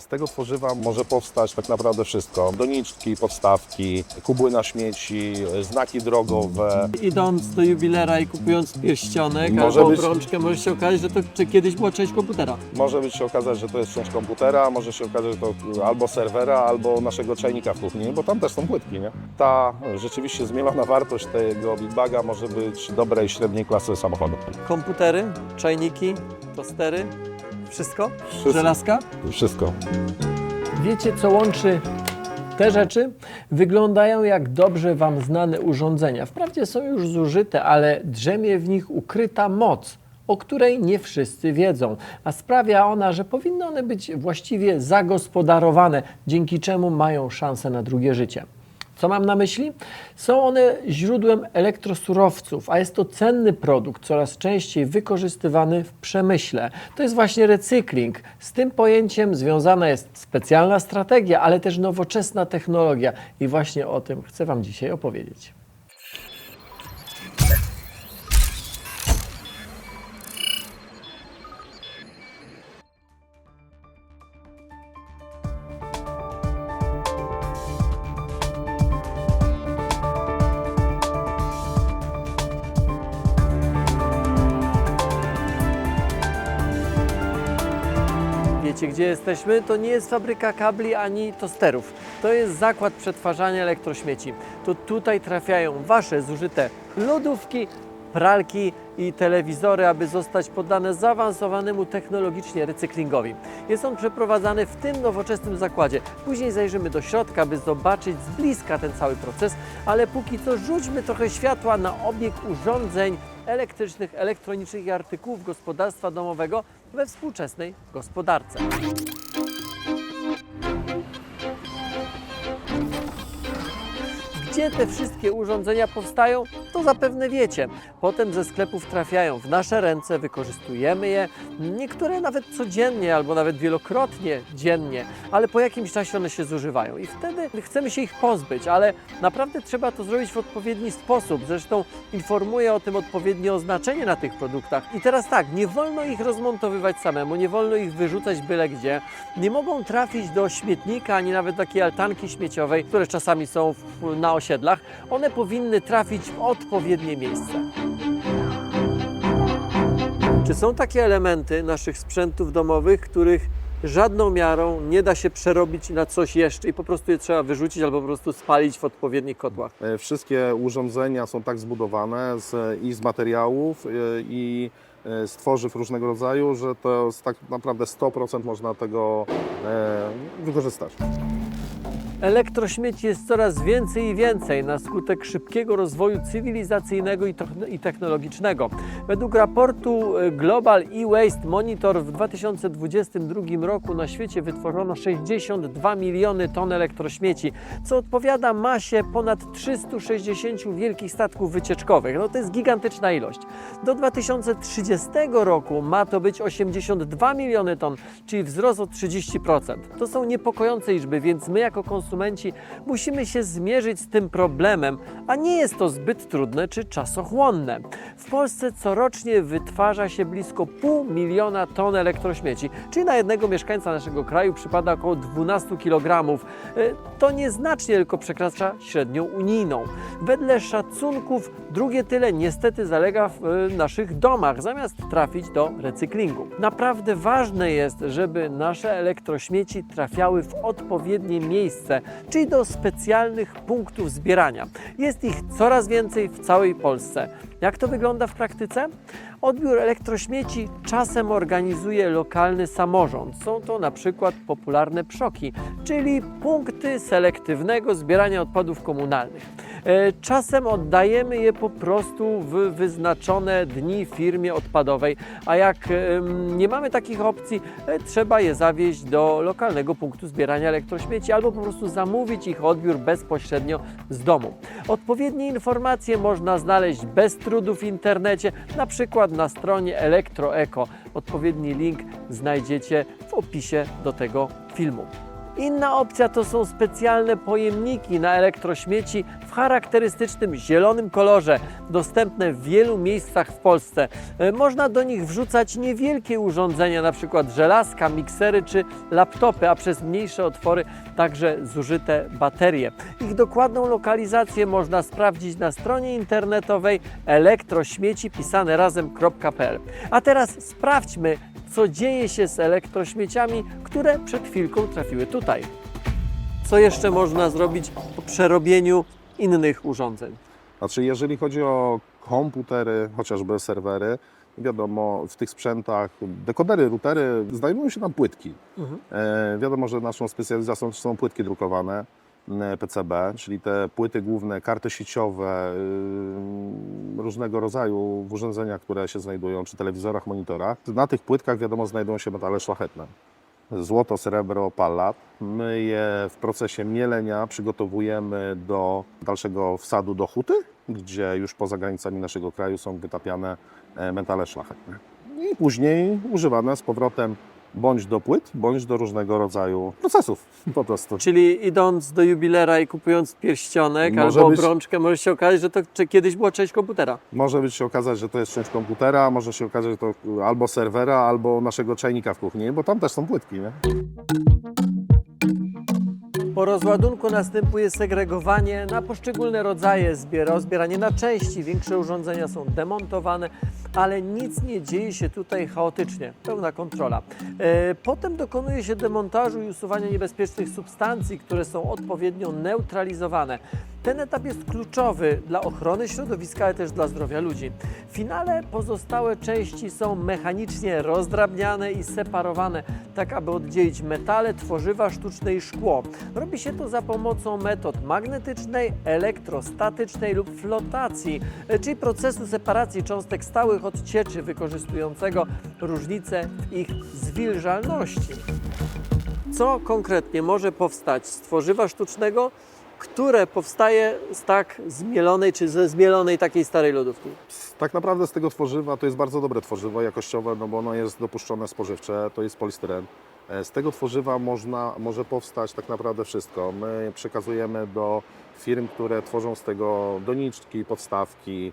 Z tego tworzywa może powstać tak naprawdę wszystko. Doniczki, podstawki, kubły na śmieci, znaki drogowe. Idąc do jubilera i kupując pierścionek Może albo być- obrączkę, może się okazać, że to czy kiedyś była część komputera. Może być się okazać, że to jest część komputera, może się okazać, że to albo serwera, albo naszego czajnika w kuchni, bo tam też są płytki, nie? Ta rzeczywiście zmieniona wartość tego Big Baga może być dobrej, średniej klasy samochodu. Komputery, czajniki, tostery, wszystko? Wszystko. Żelazka? Wszystko. Wiecie, co łączy te rzeczy? Wyglądają jak dobrze Wam znane urządzenia. Wprawdzie są już zużyte, ale drzemie w nich ukryta moc, o której nie wszyscy wiedzą, a sprawia ona, że powinny one być właściwie zagospodarowane, dzięki czemu mają szansę na drugie życie. Co mam na myśli? Są one źródłem elektrosurowców, a jest to cenny produkt, coraz częściej wykorzystywany w przemyśle. To jest właśnie recykling. Z tym pojęciem związana jest specjalna strategia, ale też nowoczesna technologia. I właśnie o tym chcę Wam dzisiaj opowiedzieć. Wiecie, gdzie jesteśmy? To nie jest fabryka kabli ani tosterów. To jest zakład przetwarzania elektrośmieci. To tutaj trafiają Wasze zużyte lodówki, pralki i telewizory, aby zostać poddane zaawansowanemu technologicznie recyklingowi. Jest on przeprowadzany w tym nowoczesnym zakładzie. Później zajrzymy do środka, by zobaczyć z bliska ten cały proces, ale póki co rzućmy trochę światła na obieg urządzeń elektrycznych, elektronicznych i artykułów gospodarstwa domowego we współczesnej gospodarce. Gdzie te wszystkie urządzenia powstają, to zapewne wiecie. Potem ze sklepów trafiają w nasze ręce, wykorzystujemy je, niektóre nawet codziennie albo nawet wielokrotnie dziennie, ale po jakimś czasie one się zużywają i wtedy chcemy się ich pozbyć, ale naprawdę trzeba to zrobić w odpowiedni sposób. Zresztą informuje o tym odpowiednie oznaczenie na tych produktach. I teraz tak, nie wolno ich rozmontowywać samemu, nie wolno ich wyrzucać byle gdzie, nie mogą trafić do śmietnika ani nawet takiej altanki śmieciowej, które czasami są na osiedlach. One powinny trafić w odpowiednie miejsce. Czy są takie elementy naszych sprzętów domowych, których żadną miarą nie da się przerobić na coś jeszcze i po prostu je trzeba wyrzucić albo po prostu spalić w odpowiednich kotłach? E, Wszystkie urządzenia są tak zbudowane z, i z materiałów, e, i e, z tworzyw różnego rodzaju, że to tak naprawdę 100% można tego wykorzystać. Elektrośmieci jest coraz więcej i więcej na skutek szybkiego rozwoju cywilizacyjnego i techn- i technologicznego. Według raportu e, Global E-Waste Monitor w 2022 roku na świecie wytworzono 62 miliony ton elektrośmieci, co odpowiada masie ponad 360 wielkich statków wycieczkowych. No to jest gigantyczna ilość. Do 2030 roku ma to być 82 miliony ton, czyli wzrost o 30%. To są niepokojące liczby, więc my jako konsumenci musimy się zmierzyć z tym problemem, a nie jest to zbyt trudne czy czasochłonne. W Polsce corocznie wytwarza się blisko pół miliona ton elektrośmieci, czyli na jednego mieszkańca naszego kraju przypada około 12 kg. E, To nieznacznie tylko przekracza średnią unijną. Wedle szacunków drugie tyle niestety zalega w e, naszych domach, zamiast trafić do recyklingu. Naprawdę ważne jest, żeby nasze elektrośmieci trafiały w odpowiednie miejsce, czyli do specjalnych punktów zbierania. Jest ich coraz więcej w całej Polsce. Jak to wygląda w praktyce? Odbiór elektrośmieci czasem organizuje lokalny samorząd. Są to na przykład popularne przoki, czyli punkty selektywnego zbierania odpadów komunalnych. E, Czasem oddajemy je po prostu w wyznaczone dni firmie odpadowej, a jak nie mamy takich opcji, e, trzeba je zawieźć do lokalnego punktu zbierania elektrośmieci albo po prostu zamówić ich odbiór bezpośrednio z domu. Odpowiednie informacje można znaleźć bez trudu w internecie, na przykład na stronie Elektroeko. Odpowiedni link znajdziecie w opisie do tego filmu. Inna opcja to są specjalne pojemniki na elektrośmieci w charakterystycznym zielonym kolorze, dostępne w wielu miejscach w Polsce. E, Można do nich wrzucać niewielkie urządzenia, np. żelazka, miksery czy laptopy, a przez mniejsze otwory także zużyte baterie. Ich dokładną lokalizację można sprawdzić na stronie internetowej elektrośmieci pisane razem.pl. A teraz sprawdźmy, co dzieje się z elektrośmieciami, które przed chwilką trafiły tutaj. Co jeszcze można zrobić po przerobieniu innych urządzeń? Znaczy, jeżeli chodzi o komputery, chociażby serwery, wiadomo, w tych sprzętach, dekodery, routery, znajdują się tam płytki. E, wiadomo, że naszą specjalizacją są płytki drukowane, PCB, czyli te płyty główne, karty sieciowe, y, różnego rodzaju w urządzeniach, które się znajdują, czy telewizorach, monitorach. Na tych płytkach, wiadomo, znajdują się metale szlachetne. Złoto, srebro, pallat. My je w procesie mielenia przygotowujemy do dalszego wsadu do huty, gdzie już poza granicami naszego kraju są wytapiane e, metale szlachetne. I później używane z powrotem bądź do płyt, bądź do różnego rodzaju procesów po prostu. Czyli idąc do jubilera i kupując pierścionek Może albo być- obrączkę, może się okazać, że to kiedyś była część komputera. Może być się okazać, że to jest część komputera, może się okazać, że to albo serwera, albo naszego czajnika w kuchni, bo tam też są płytki, nie? Po rozładunku następuje segregowanie na poszczególne rodzaje zbiera, zbieranie na części. Większe urządzenia są demontowane, ale nic nie dzieje się tutaj chaotycznie. Pełna kontrola. E, Potem dokonuje się demontażu i usuwania niebezpiecznych substancji, które są odpowiednio neutralizowane. Ten etap jest kluczowy dla ochrony środowiska, ale też dla zdrowia ludzi. W finale pozostałe części są mechanicznie rozdrabniane i separowane, tak aby oddzielić metale, tworzywa sztuczne i szkło. Robi się to za pomocą metod magnetycznej, elektrostatycznej lub flotacji, e, czyli procesu separacji cząstek stałych od cieczy, wykorzystującego różnice w ich zwilżalności. Co konkretnie może powstać z tworzywa sztucznego, które powstaje z tak zmielonej czy ze zmielonej takiej starej lodówki? Tak naprawdę z tego tworzywa to jest bardzo dobre tworzywo jakościowe, no bo ono jest dopuszczone spożywcze, to jest polistyren. E, Z tego tworzywa można, może powstać tak naprawdę wszystko. My przekazujemy do firm, które tworzą z tego doniczki, podstawki,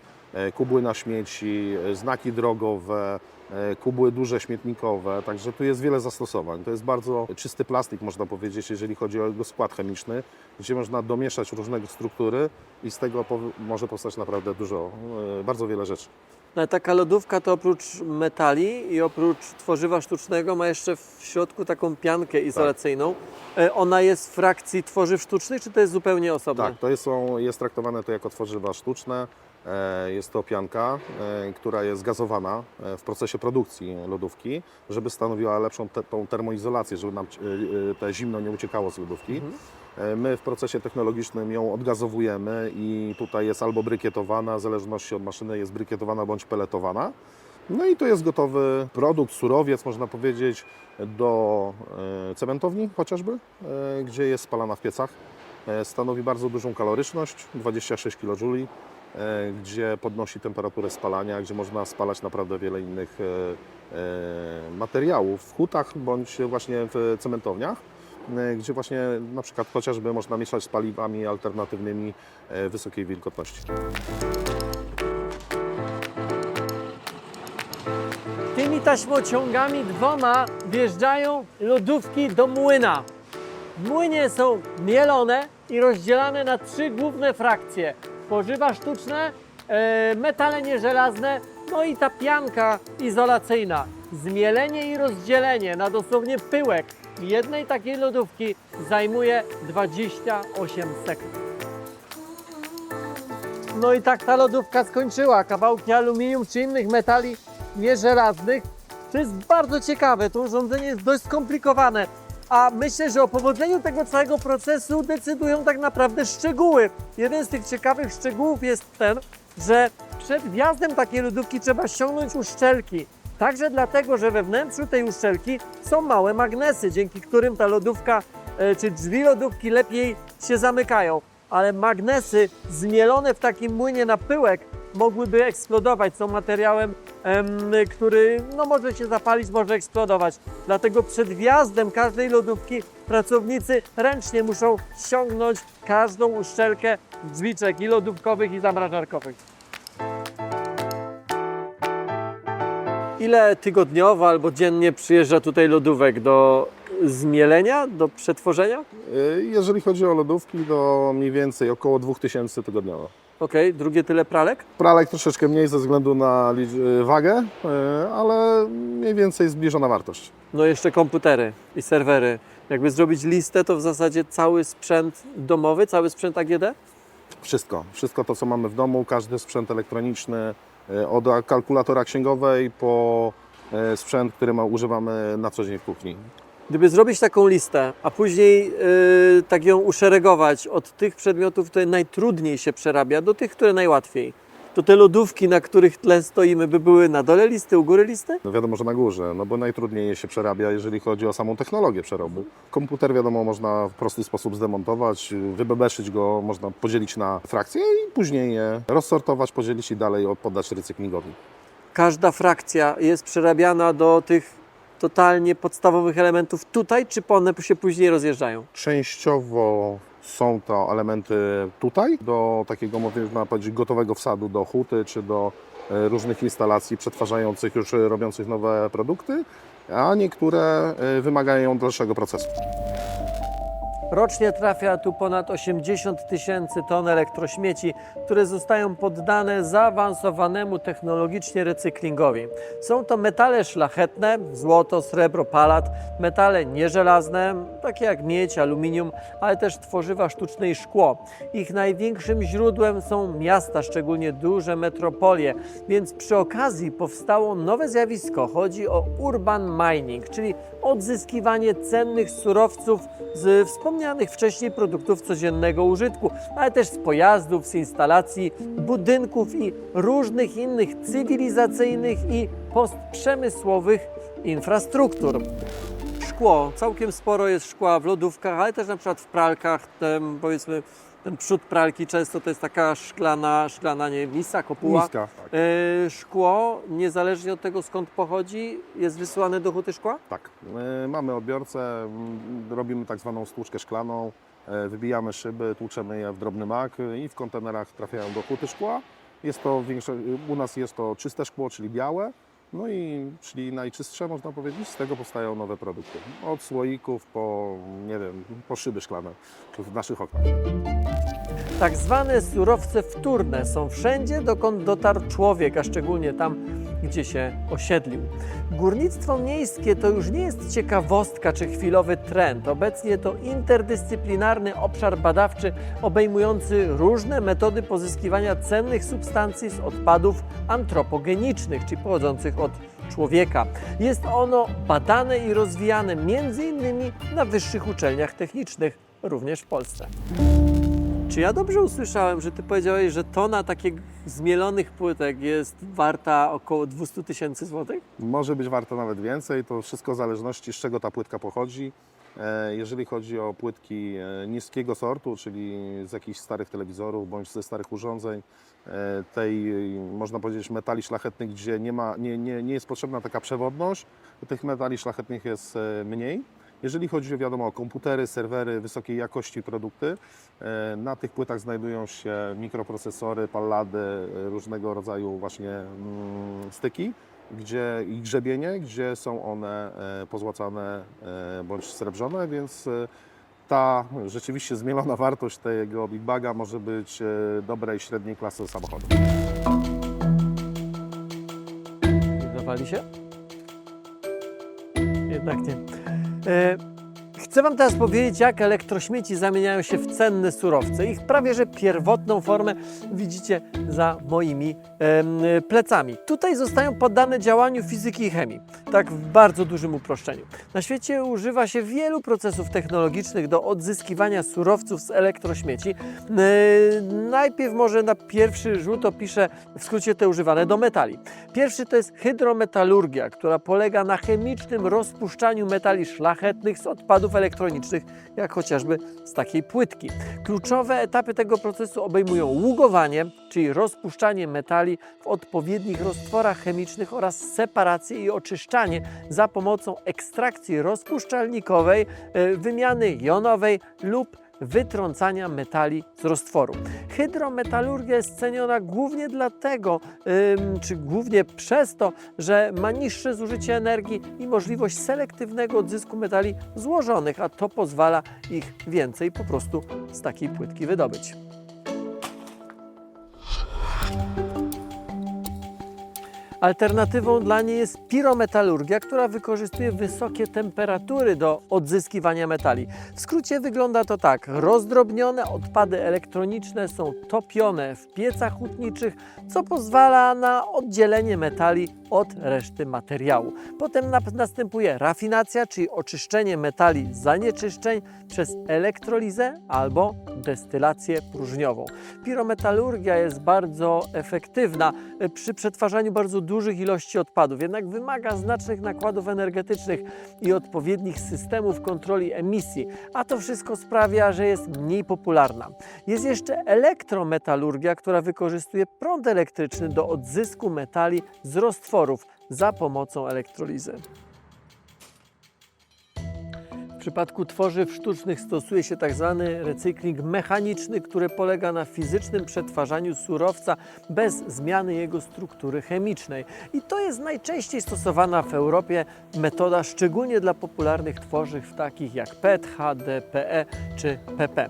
kubły na śmieci, e, znaki drogowe, e, kubły duże śmietnikowe, także tu jest wiele zastosowań. To jest bardzo czysty plastik, można powiedzieć, jeżeli chodzi o jego skład chemiczny, gdzie można domieszać różne struktury i z tego może powstać naprawdę dużo, e, bardzo wiele rzeczy. No, taka lodówka to oprócz metali i oprócz tworzywa sztucznego ma jeszcze w środku taką piankę izolacyjną. E, Ona jest w frakcji tworzyw sztucznych, czy to jest zupełnie osobne? Tak, to jest, są, jest traktowane to jako tworzywa sztuczne. E, Jest to pianka, e, która jest gazowana e, w procesie produkcji lodówki, żeby stanowiła lepszą te, tą termoizolację, żeby nam te zimno nie uciekało z lodówki. E, My w procesie technologicznym ją odgazowujemy i tutaj jest albo brykietowana, w zależności od maszyny jest brykietowana bądź peletowana. No i to jest gotowy produkt, surowiec można powiedzieć do cementowni chociażby, gdzie jest spalana w piecach. Stanowi bardzo dużą kaloryczność, 26 kJ, gdzie podnosi temperaturę spalania, gdzie można spalać naprawdę wiele innych e, e, materiałów w hutach bądź właśnie w cementowniach, e, gdzie właśnie na przykład chociażby można mieszać z paliwami alternatywnymi e, wysokiej wilgotności. Tymi taśmociągami dwoma wjeżdżają lodówki do młyna. W młynie są mielone i rozdzielane na trzy główne frakcje. Tworzywa sztuczne, e, metale nieżelazne, no i ta pianka izolacyjna. Zmielenie i rozdzielenie na dosłownie pyłek jednej takiej lodówki zajmuje 28 sekund. No i tak ta lodówka skończyła. Kawałki aluminium czy innych metali nieżelaznych. To jest bardzo ciekawe. To urządzenie jest dość skomplikowane. A myślę, że o powodzeniu tego całego procesu decydują tak naprawdę szczegóły. Jeden z tych ciekawych szczegółów jest ten, że przed wjazdem takiej lodówki trzeba ściągnąć uszczelki. Także dlatego, że we wnętrzu tej uszczelki są małe magnesy, dzięki którym ta lodówka e, czy drzwi lodówki lepiej się zamykają. Ale magnesy zmielone w takim młynie na pyłek mogłyby eksplodować. Są materiałem em, który no, może się zapalić, może eksplodować. Dlatego przed wjazdem każdej lodówki pracownicy ręcznie muszą ściągnąć każdą uszczelkę drzwiczek i lodówkowych i zamrażarkowych. Ile tygodniowo albo dziennie przyjeżdża tutaj lodówek do zmielenia, do przetworzenia? Y, Jeżeli chodzi o lodówki, to mniej więcej około 2000 tygodniowo. Okej, drugie tyle pralek? Pralek troszeczkę mniej ze względu na y, wagę, y, ale mniej więcej zbliżona wartość. No jeszcze komputery i serwery. Jakby zrobić listę, to w zasadzie cały sprzęt domowy, cały sprzęt AGD? Wszystko, wszystko to co mamy w domu, każdy sprzęt elektroniczny, y, od kalkulatora księgowej po sprzęt, który ma, używamy na co dzień w kuchni. Gdyby zrobić taką listę, a później yy, tak ją uszeregować od tych przedmiotów, które najtrudniej się przerabia, do tych, które najłatwiej, to te lodówki, na których tle stoimy, by były na dole listy, u góry listy? No wiadomo, że na górze, no bo najtrudniej je się przerabia, jeżeli chodzi o samą technologię przerobu. Komputer wiadomo można w prosty sposób zdemontować, wybebeszyć go, można podzielić na frakcje i później je rozsortować, podzielić i dalej poddać recyklingowi. Każda frakcja jest przerabiana do tych totalnie podstawowych elementów tutaj, czy one się później rozjeżdżają? Częściowo są to elementy tutaj, do takiego można powiedzieć gotowego wsadu do huty czy do e, różnych instalacji przetwarzających już robiących nowe produkty, a niektóre e, wymagają dalszego procesu. Rocznie trafia tu ponad 80 tysięcy ton elektrośmieci, które zostają poddane zaawansowanemu technologicznie recyklingowi. Są to metale szlachetne, złoto, srebro, palat, metale nieżelazne, takie jak miedź, aluminium, ale też tworzywa sztuczne i szkło. Ich największym źródłem są miasta, szczególnie duże metropolie, więc przy okazji powstało nowe zjawisko. Chodzi o urban mining, czyli odzyskiwanie cennych surowców z wspomnianych wcześniej produktów codziennego użytku, ale też z pojazdów, z instalacji, budynków i różnych innych cywilizacyjnych i postprzemysłowych infrastruktur. Szkło, całkiem sporo jest szkła w lodówkach, ale też na przykład w pralkach, powiedzmy ten przód pralki często to jest taka szklana, szklana nie wiem, misa, kopuła. Niska, tak. E, szkło, niezależnie od tego skąd pochodzi, jest wysyłane do huty szkła? Tak, e, mamy odbiorcę, m, robimy tak zwaną stłuczkę szklaną, e, wybijamy szyby, tłuczemy je w drobny mak e, i w kontenerach trafiają do huty szkła. Jest to u nas jest to czyste szkło, czyli białe, no i czyli najczystsze można powiedzieć, z tego powstają nowe produkty. Od słoików po, nie wiem, po szyby szklane w naszych oknach. Tak zwane surowce wtórne są wszędzie, dokąd dotarł człowiek, a szczególnie tam, gdzie się osiedlił. Górnictwo miejskie to już nie jest ciekawostka czy chwilowy trend. Obecnie to interdyscyplinarny obszar badawczy obejmujący różne metody pozyskiwania cennych substancji z odpadów antropogenicznych, czyli pochodzących od człowieka. Jest ono badane i rozwijane między innymi na wyższych uczelniach technicznych, również w Polsce. Czy ja dobrze usłyszałem, że ty powiedziałeś, że tona takich zmielonych płytek jest warta około 200 tysięcy złotych? Może być warto nawet więcej, to wszystko w zależności z czego ta płytka pochodzi. E, Jeżeli chodzi o płytki e, niskiego sortu, czyli z jakichś starych telewizorów bądź ze starych urządzeń, e, tej można powiedzieć metali szlachetnych, gdzie nie, ma, nie, nie, nie jest potrzebna taka przewodność, tych metali szlachetnych jest mniej. Jeżeli chodzi wiadomo o komputery, serwery, wysokiej jakości produkty, na tych płytach znajdują się mikroprocesory, pallady, różnego rodzaju właśnie mm, styki gdzie i grzebienie, gdzie są one e, pozłacane e, bądź srebrzone, więc e, ta rzeczywiście zmielona wartość tego Big Baga może być dobrej średniej klasy samochodu. Nie dawali się? Jednak nie. E, chcę Wam teraz powiedzieć, jak elektrośmieci zamieniają się w cenne surowce. Ich prawie że pierwotną formę widzicie za moimi plecami. Tutaj zostają poddane działaniu fizyki i chemii, tak w bardzo dużym uproszczeniu. Na świecie używa się wielu procesów technologicznych do odzyskiwania surowców z elektrośmieci. E, najpierw może na pierwszy rzut opiszę w skrócie te używane do metali. Pierwszy to jest hydrometalurgia, która polega na chemicznym rozpuszczaniu metali szlachetnych z odpadów elektronicznych, jak chociażby z takiej płytki. Kluczowe etapy tego procesu obejmują ługowanie, czyli rozpuszczanie metali w odpowiednich roztworach chemicznych oraz separację i oczyszczanie za pomocą ekstrakcji rozpuszczalnikowej, e, wymiany jonowej lub wytrącania metali z roztworu. Hydrometalurgia jest ceniona głównie dlatego, czy głównie przez to, że ma niższe zużycie energii i możliwość selektywnego odzysku metali złożonych, a to pozwala ich więcej po prostu z takiej płytki wydobyć. Alternatywą dla niej jest pirometalurgia, która wykorzystuje wysokie temperatury do odzyskiwania metali. W skrócie wygląda to tak: rozdrobnione odpady elektroniczne są topione w piecach hutniczych, co pozwala na oddzielenie metali od reszty materiału. Potem następuje rafinacja, czyli oczyszczenie metali z zanieczyszczeń przez elektrolizę albo destylację próżniową. Pirometalurgia jest bardzo efektywna e, przy przetwarzaniu bardzo dużych ilości odpadów, jednak wymaga znacznych nakładów energetycznych i odpowiednich systemów kontroli emisji, a to wszystko sprawia, że jest mniej popularna. Jest jeszcze elektrometalurgia, która wykorzystuje prąd elektryczny do odzysku metali z roztworów za pomocą elektrolizy. W przypadku tworzyw sztucznych stosuje się tzw. recykling mechaniczny, który polega na fizycznym przetwarzaniu surowca bez zmiany jego struktury chemicznej. I to jest najczęściej stosowana w Europie metoda, szczególnie dla popularnych tworzyw takich jak PET, HDPE czy PP.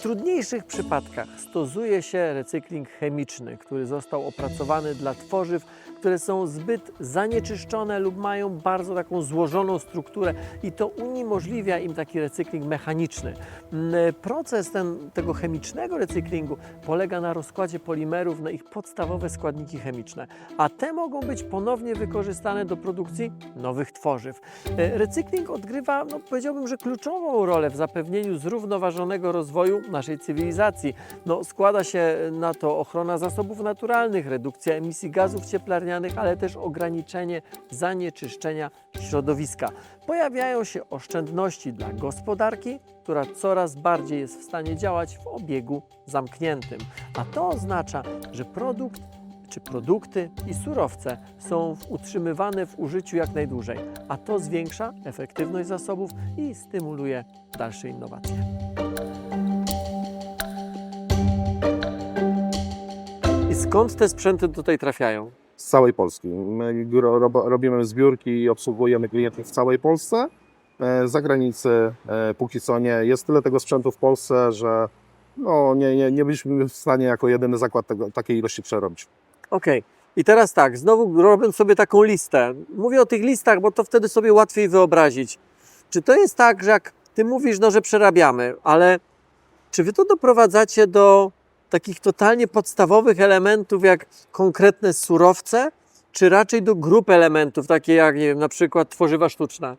Trudniejszych przypadkach stosuje się recykling chemiczny, który został opracowany dla tworzyw, które są zbyt zanieczyszczone lub mają bardzo taką złożoną strukturę i to uniemożliwia im taki recykling mechaniczny. Mm, Proces ten, tego chemicznego recyklingu polega na rozkładzie polimerów na ich podstawowe składniki chemiczne, a te mogą być ponownie wykorzystane do produkcji nowych tworzyw. E, Recykling odgrywa, no powiedziałbym, że kluczową rolę w zapewnieniu zrównoważonego rozwoju naszej cywilizacji. No, składa się na to ochrona zasobów naturalnych, redukcja emisji gazów cieplarnianych, ale też ograniczenie zanieczyszczenia środowiska. Pojawiają się oszczędności dla gospodarki, która coraz bardziej jest w stanie działać w obiegu zamkniętym. A to oznacza, że produkt czy produkty i surowce są utrzymywane w użyciu jak najdłużej, a to zwiększa efektywność zasobów i stymuluje dalsze innowacje. Skąd te sprzęty tutaj trafiają? z całej Polski. My robimy zbiórki i obsługujemy klientów w całej Polsce. E, Z zagranicy e, póki co nie. Jest tyle tego sprzętu w Polsce, że no, nie, nie, nie byliśmy w stanie jako jedyny zakład tego, takiej ilości przerobić. Okej. I teraz tak, znowu robiąc sobie taką listę. Mówię o tych listach, bo to wtedy sobie łatwiej wyobrazić. Czy to jest tak, że jak ty mówisz, no, że przerabiamy, ale czy wy to doprowadzacie do takich totalnie podstawowych elementów, jak konkretne surowce, czy raczej do grup elementów, takie jak, nie wiem, na przykład tworzywa sztuczne?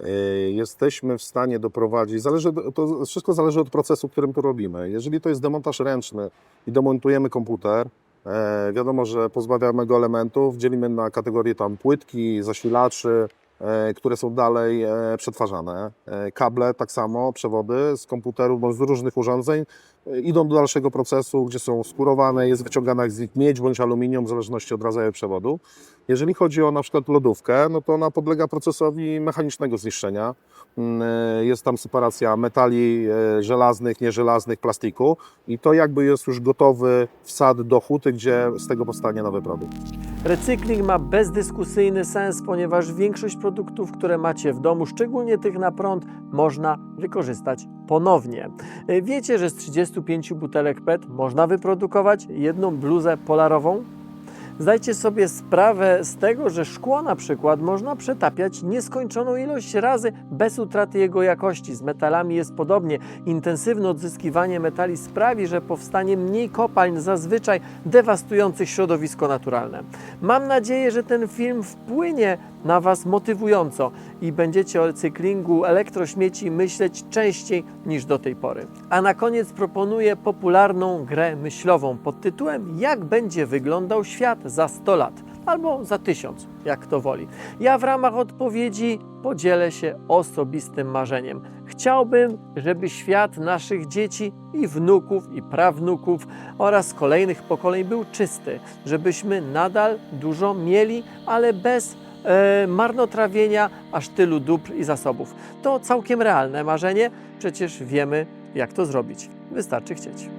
E, Jesteśmy w stanie doprowadzić, zależy, to wszystko zależy od procesu, którym to robimy. Jeżeli to jest demontaż ręczny i demontujemy komputer, e, wiadomo, że pozbawiamy go elementów, dzielimy na kategorie tam płytki, zasilaczy, które są dalej e, przetwarzane. E, Kable tak samo, przewody z komputerów bądź z różnych urządzeń e, idą do dalszego procesu, gdzie są skurowane, jest wyciągana z nich miedź bądź aluminium, w zależności od rodzaju przewodu. Jeżeli chodzi o na przykład lodówkę, no to ona podlega procesowi mechanicznego zniszczenia. Mm, e, Jest tam separacja metali e, żelaznych, nieżelaznych, plastiku i to jakby jest już gotowy wsad do huty, gdzie z tego powstanie nowy produkt. Recykling ma bezdyskusyjny sens, ponieważ większość produktów, które macie w domu, szczególnie tych na prąd, można wykorzystać ponownie. Wiecie, że z 35 butelek PET można wyprodukować jedną bluzę polarową? Zdajcie sobie sprawę z tego, że szkło na przykład można przetapiać nieskończoną ilość razy bez utraty jego jakości. Z metalami jest podobnie. Intensywne odzyskiwanie metali sprawi, że powstanie mniej kopalń, zazwyczaj dewastujących środowisko naturalne. Mam nadzieję, że ten film wpłynie na Was motywująco i będziecie o recyklingu elektrośmieci myśleć częściej niż do tej pory. A na koniec proponuję popularną grę myślową pod tytułem Jak będzie wyglądał świat za 100 lat. albo za tysiąc, jak kto woli. Ja w ramach odpowiedzi podzielę się osobistym marzeniem. Chciałbym, żeby świat naszych dzieci i wnuków, i prawnuków oraz kolejnych pokoleń był czysty, żebyśmy nadal dużo mieli, ale bez e, marnotrawienia aż tylu dóbr i zasobów. To całkiem realne marzenie, przecież wiemy, jak to zrobić. Wystarczy chcieć.